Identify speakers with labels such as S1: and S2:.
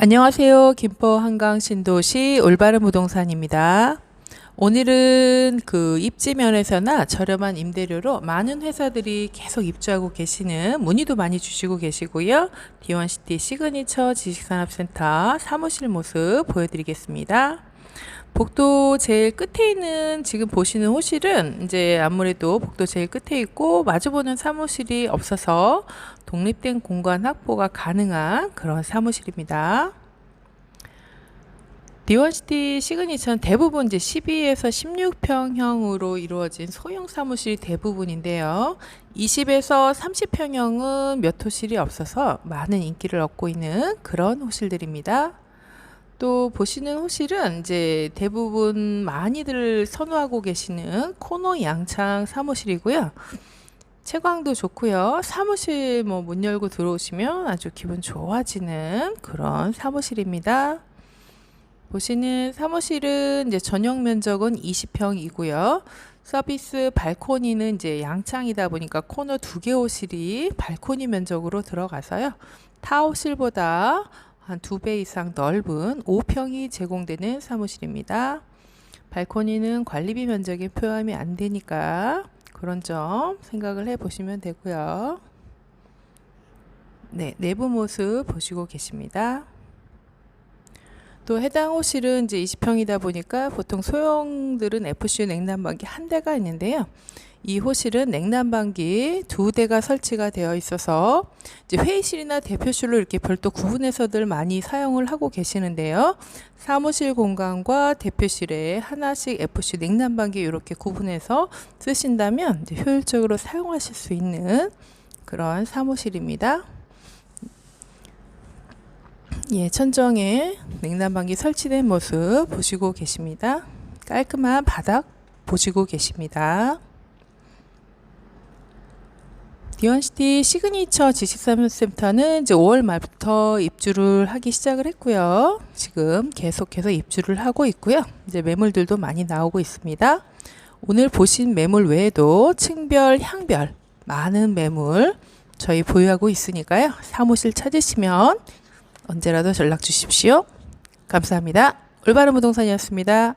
S1: 안녕하세요. 김포 한강 신도시 올바른 부동산입니다. 오늘은 그 입지 면에서나 저렴한 임대료로 많은 회사들이 계속 입주하고 계시는 문의도 많이 주시고 계시고요. D1시티 시그니처 지식산업센터 사무실 모습 보여드리겠습니다. 복도 제일 끝에 있는 지금 보시는 호실은 이제 아무래도 복도 제일 끝에 있고 마주보는 사무실이 없어서 독립된 공간 확보가 가능한 그런 사무실입니다. 디원시티 시그니처는 대부분 이제 12에서 16평형으로 이루어진 소형 사무실이 대부분인데요. 20에서 30평형은 몇 호실이 없어서 많은 인기를 얻고 있는 그런 호실들입니다. 또 보시는 호실은 이제 대부분 많이들 선호하고 계시는 코너 양창 사무실이고요. 채광도 좋고요. 사무실 뭐 문 열고 들어오시면 아주 기분 좋아지는 그런 사무실입니다. 보시는 사무실은 이제 전용 면적은 20평이고요. 서비스 발코니는 이제 양창이다 보니까 코너 두 개 호실이 발코니 면적으로 들어가서요. 타 호실보다 한 두 배 이상 넓은 5평이 제공되는 사무실입니다. 발코니는 관리비 면적에 포함이 안 되니까 그런 점 생각을 해 보시면 되고요. 네, 내부 모습 보시고 계십니다. 또 해당 호실은 이제 20평이다 보니까 보통 소형들은 FC 냉난방기 한 대가 있는데요. 이 호실은 냉난방기 두 대가 설치가 되어 있어서 이제 회의실이나 대표실로 이렇게 별도 구분해서들 많이 사용을 하고 계시는데요. 사무실 공간과 대표실에 하나씩 FC 냉난방기 이렇게 구분해서 쓰신다면 효율적으로 사용하실 수 있는 그런 사무실입니다. 예, 천정에 냉난방기 설치된 모습 보시고 계십니다. 깔끔한 바닥 보시고 계십니다. 디원시티 시그니처 지식산업센터는 이제 5월 말부터 입주를 하기 시작을 했고요. 지금 계속해서 입주를 하고 있고요. 이제 매물들도 많이 나오고 있습니다. 오늘 보신 매물 외에도 층별, 향별 많은 매물 저희 보유하고 있으니까요. 사무실 찾으시면 언제라도 연락 주십시오. 감사합니다. 올바른 부동산이었습니다.